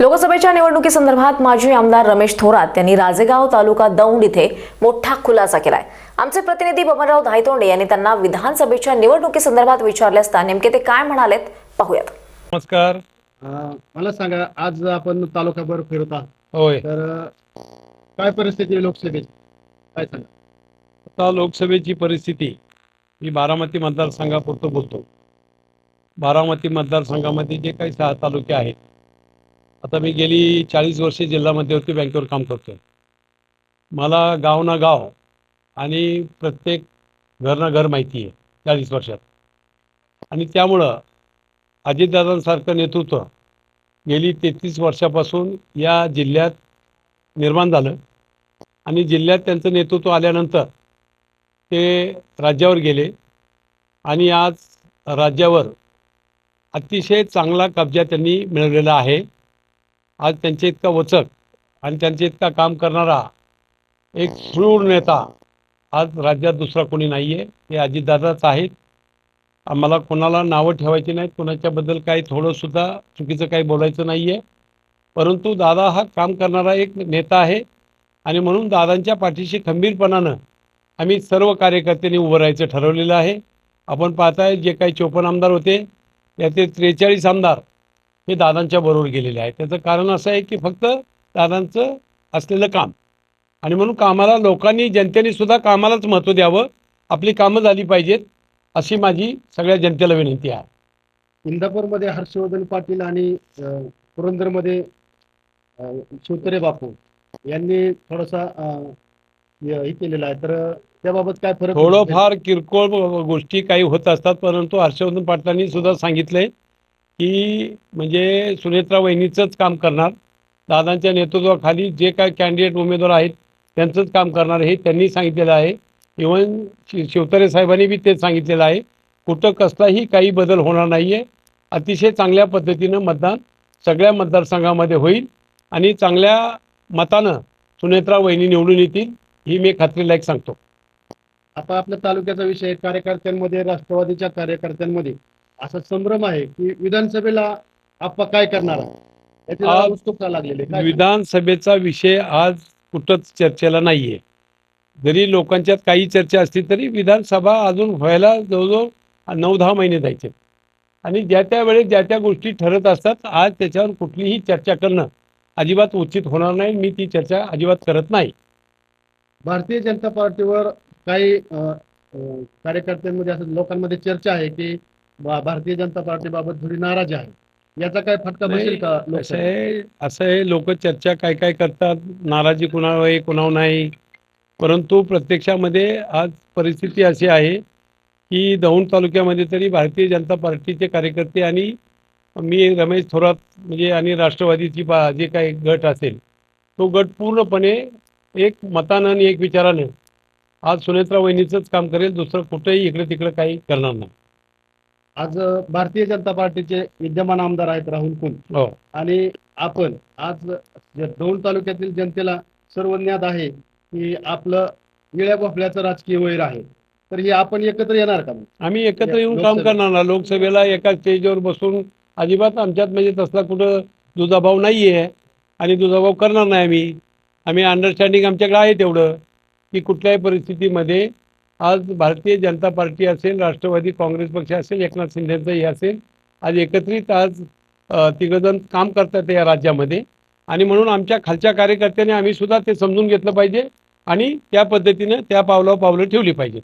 लोकसभेच्या निवडणुकीसंदर्भात माजी आमदार रमेश थोरात यांनी राजेगाव तालुका दौंड इथे मोठा खुलासा केलाय. आमचे प्रतिनिधी बबनराव धायतोंडे यांनी त्यांना विधानसभेच्या निवडणुकीसंदर्भात विचारले असता नेमके ते काय म्हणालेत पाहूयात. नमस्कार. मला सांगा आज आपण तालुकाभर फिरत आहात. होय. तर काय परिस्थिती आहे लोकसभेत काय सांगा? आता लोकसभेची परिस्थिती मी बारामती मतदारसंघापुरतं बोलतो. बारामती मतदारसंघामध्ये जे काही सहा तालुके आहेत आता मी गेली चाळीस वर्षे जिल्हा मध्यवर्ती बँकेवर काम करतोय. मला गाव ना गाव आणि प्रत्येक घर ना घर माहिती आहे चाळीस वर्षात. आणि त्यामुळं अजितदादांसारखं नेतृत्व गेली तेहतीस वर्षापासून या जिल्ह्यात निर्माण झालं. आणि जिल्ह्यात त्यांचं नेतृत्व आल्यानंतर ते राज्यावर गेले. आणि आज राज्यावर अतिशय चांगला कब्जा त्यांनी मिळवलेला आहे. आज त्यांच्या इतका वचक आणि त्यांच्या इतका काम करणारा एक शूर नेता आज राज्यात दुसरा कोणी नाही आहे ते अजितदादाच आहेत. आम्हाला कोणाला नावं ठेवायची नाहीत. कोणाच्याबद्दल काही थोडंसुद्धा चुकीचं काही बोलायचं नाही आहे परंतु दादा हा काम करणारा एक नेता आहे. आणि म्हणून दादांच्या पाठीशी खंबीरपणानं आम्ही सर्व कार्यकर्त्यांनी उभं राहायचं ठरवलेलं आहे. आपण पाहताय जे काही चोपन्न आमदार होते त्याचे त्रेचाळीस आमदार हे दादांच्या बरोबर गेलेले आहेत. त्याचं कारण असं आहे की फक्त दादांचं असलेलं काम. आणि म्हणून कामाला लोकांनी जनतेने सुद्धा कामालाच महत्त्व द्यावं. आपली कामं झाली पाहिजेत अशी माझी सगळ्या जनतेला विनंती आहे. इंदापूरमध्ये हर्षवर्धन पाटील आणि पुरंदरमध्ये शिवतरे बापू यांनी थोडासा हे हे केलेलं आहे. तर त्याबाबत काय फरक थोडंफार किरकोळ गोष्टी काही होत असतात परंतु हर्षवर्धन पाटलांनी सुद्धा सांगितलंय की म्हणजे सुनेत्रा वहिनीचंच काम करणार. दादांच्या नेतृत्वाखाली जे काय कॅन्डिडेट उमेदवार आहेत त्यांचंच काम करणार हे त्यांनी सांगितलेलं आहे. इवन शि शिवतरे साहेबांनी बी तेच सांगितलेलं आहे. कुठं कसलाही काही बदल होणार नाही आहे अतिशय चांगल्या पद्धतीनं मतदान सगळ्या मतदारसंघामध्ये होईल आणि चांगल्या मतानं सुनेत्रा वहिनी निवडून येतील ही मी खात्रीलायक सांगतो. आता आपल्या तालुक्याचा विषय कार्यकर्त्यांमध्ये राष्ट्रवादीच्या कार्यकर्त्यांमध्ये असा संभ्रम आहे की विधानसभेला आप्पा काय करणार? आहे? याची जरा आज उत्सुकता लागलेली आहे. काय विधानसभेचा विषय आज कुठंच चर्चेला नाही आहे जरी लोकांच्यात काही चर्चा असली तरी विधानसभा अजून व्हायला जवळजवळ नऊ दहा महिने जायचे. आणि ज्या त्या वेळेस ज्या त्या गोष्टी ठरत असतात आज त्याच्यावर कुठलीही चर्चा करणं अजिबात उचित होणार नाही. मी ती चर्चा अजिबात करत नाही. भारतीय जनता पार्टीवर काही अं, अं, कार्यकर्त्यांमध्ये असं लोकांमध्ये चर्चा आहे की भारतीय जनता पार्टीबाबत थोडी नाराजी आहे. याचा काय फटका बसेल का असं? आहे असं आहे लोक चर्चा काय काय करतात नाराजी कुणावर आहे कुणावर नाही. परंतु प्रत्यक्षामध्ये आज परिस्थिती अशी आहे की दौंड तालुक्यामध्ये तरी भारतीय जनता पार्टीचे कार्यकर्ते आणि मी रमेश थोरात म्हणजे आणि राष्ट्रवादीची बा जे काही गट असेल तो गट पूर्णपणे एक मतानं आणि एक विचारानं आज सुनेत्रा वहिनीचंच काम करेल दुसरं कुठंही इकडे तिकडे काही करणार नाही. आज भारतीय जनता पार्टीचे विद्यमान आमदार आहेत राहुल कुंड हो. आणि आपण आज दौंड तालुक्यातील जनतेला सर्व ज्ञात आहे की आपलं विळ्या भोपळ्याचं राजकीय वैर आहे. तर हे आपण एकत्र येणार का? आम्ही एकत्र येऊन काम. करणार ना लोकसभेला एका स्टेजवर बसून अजिबात आमच्यात म्हणजे तसला कुठं दुजाभाव नाही आहे आणि दुजाभाव करणार नाही आम्ही. आम्ही अंडरस्टँडिंग आमच्याकडे आहे तेवढं की कुठल्याही परिस्थितीमध्ये आज भारतीय जनता पार्टी असेल राष्ट्रवादी काँग्रेस पक्ष असेल एकनाथ शिंदेचंही असेल आज एकत्रित आज तिघजण तिघंजण काम करतात या राज्यामध्ये. आणि म्हणून आमच्या खालच्या कार्यकर्त्यांनी आम्ही सुद्धा ते समजून घेतलं पाहिजे आणि त्या पद्धतीनं त्या पावलावर पावलं ठेवली पाहिजे